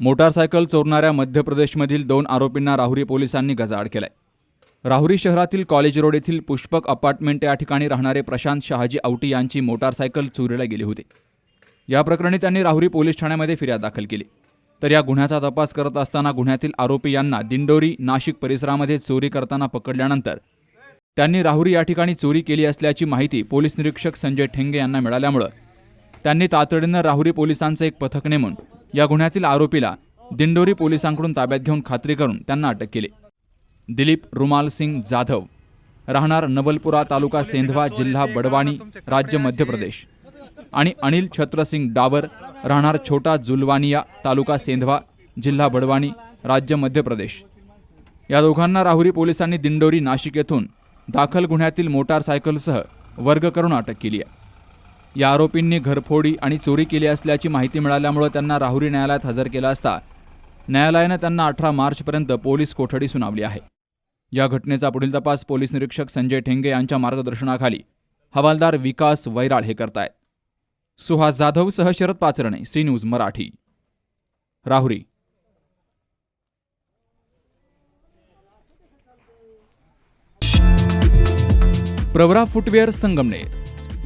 Motorcycle चोरणाऱ्या मध्य प्रदेशमधील दोन आरोपींना राहुरी पोलिसांनी गजाआड केलाय. राहुरी शहरातील कॉलेज रोड येथील पुष्पक अपार्टमेंट या ठिकाणी राहणारे प्रशांत शहाजी आवटी यांची मोटारसायकल चोरीला गेली होती. या प्रकरणी त्यांनी राहुरी पोलीस ठाण्यामध्ये फिर्याद दाखल केली. तर या गुन्ह्याचा तपास करत असताना गुन्ह्यातील आरोपी यांना दिंडोरी नाशिक परिसरामध्ये चोरी करताना पकडल्यानंतर त्यांनी राहुरी या ठिकाणी चोरी केली असल्याची माहिती पोलीस निरीक्षक संजय ठेंगे यांना मिळाल्यामुळं त्यांनी तातडीनं राहुरी पोलिसांचं एक पथक नेमून या गुन्ह्यातील आरोपीला दिंडोरी पोलिसांकडून ताब्यात घेऊन खात्री करून त्यांना अटक केली. दिलीप रुमाल सिंग जाधव राहणार नवलपुरा तालुका सेंधवा जिल्हा बडवाणी राज्य मध्य प्रदेश. आणि अनिल छत्रसिंग डाबर राहणार छोटा जुलवानिया तालुका सेंधवा जिल्हा बडवाणी राज्य मध्य प्रदेश. या दोघांना राहुरी पोलिसांनी दिंडोरी नाशिक येथून दाखल गुन्ह्यातील मोटारसायकलसह वर्ग करून अटक केली आहे. या आरोपींनी घरफोडी आणि चोरी केली असल्याची माहिती मिळाल्यामुळे त्यांना राहुरी न्यायालयात हजर केला असता न्यायालयानं त्यांना अठरा मार्चपर्यंत पोलीस कोठडी सुनावली आहे. या घटनेचा पुढील तपास पोलीस निरीक्षक संजय ठेंगे यांच्या मार्गदर्शनाखाली हवालदार विकास वैराळ हे करतायत. सुहास जाधव सह Sharad Pacharne C news Marathi. Rahuri. Pravara footwear Sangamner.